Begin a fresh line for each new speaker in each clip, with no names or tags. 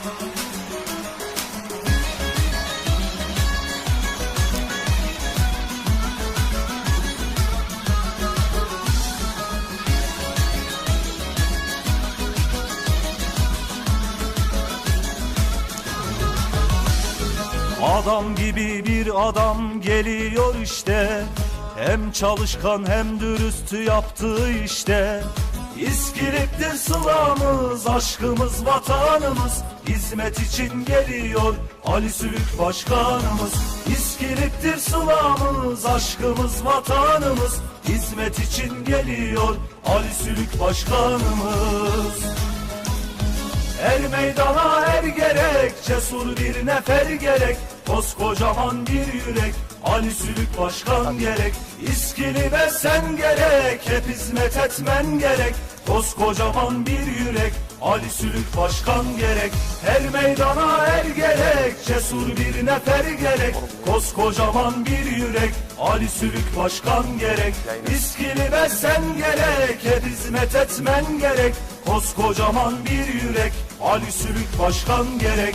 Adam gibi bir adam geliyor işte. Hem çalışkan hem dürüstü yaptığı işte İskiliptir sılamız, aşkımız, vatanımız. Hizmet için geliyor Ali Sülük Başkanımız. İskiliptir sılamız, aşkımız, vatanımız. Hizmet için geliyor Ali Sülük Başkanımız Er meydana er gerek, cesur bir nefer gerek. Koskocaman bir yürek, Ali Sülük Başkan gerek. İskili ve sen gerek, hep hizmet etmen gerek. Koskocaman bir yürek, Ali Sülük Başkan gerek. Her meydana er gerek, cesur bir nefer gerek. Koskocaman bir yürek, Ali Sülük Başkan gerek. İskili ve sen gerek, hep hizmet etmen gerek. Koskocaman bir yürek, Ali Sülük Başkan gerek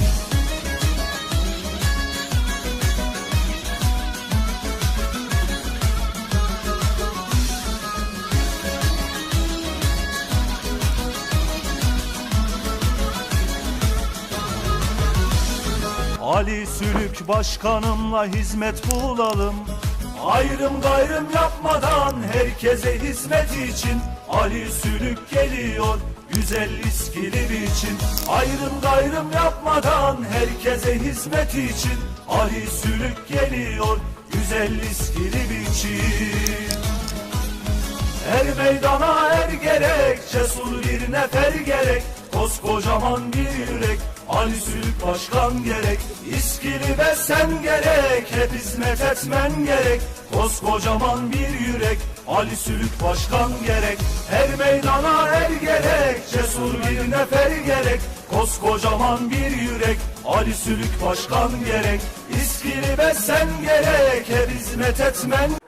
Ali Sülük Başkanımla hizmet bulalım. Ayrım gayrım yapmadan herkese hizmet için. Ali Sülük geliyor güzel iskili için Ayrım gayrım yapmadan herkese hizmet için. Ali Sülük geliyor güzel iskili için Er meydana er gerek, cesur bir nefer gerek Koskocaman bir yürek, Ali Sülük Başkan gerek. İskili ve sen gerek, hep hizmet etmen gerek. Koskocaman bir yürek, Ali Sülük Başkan gerek. Her meydana er gerek, cesur bir nefer gerek. Koskocaman bir yürek, Ali Sülük Başkan gerek. İskili ve sen gerek, hep hizmet etmen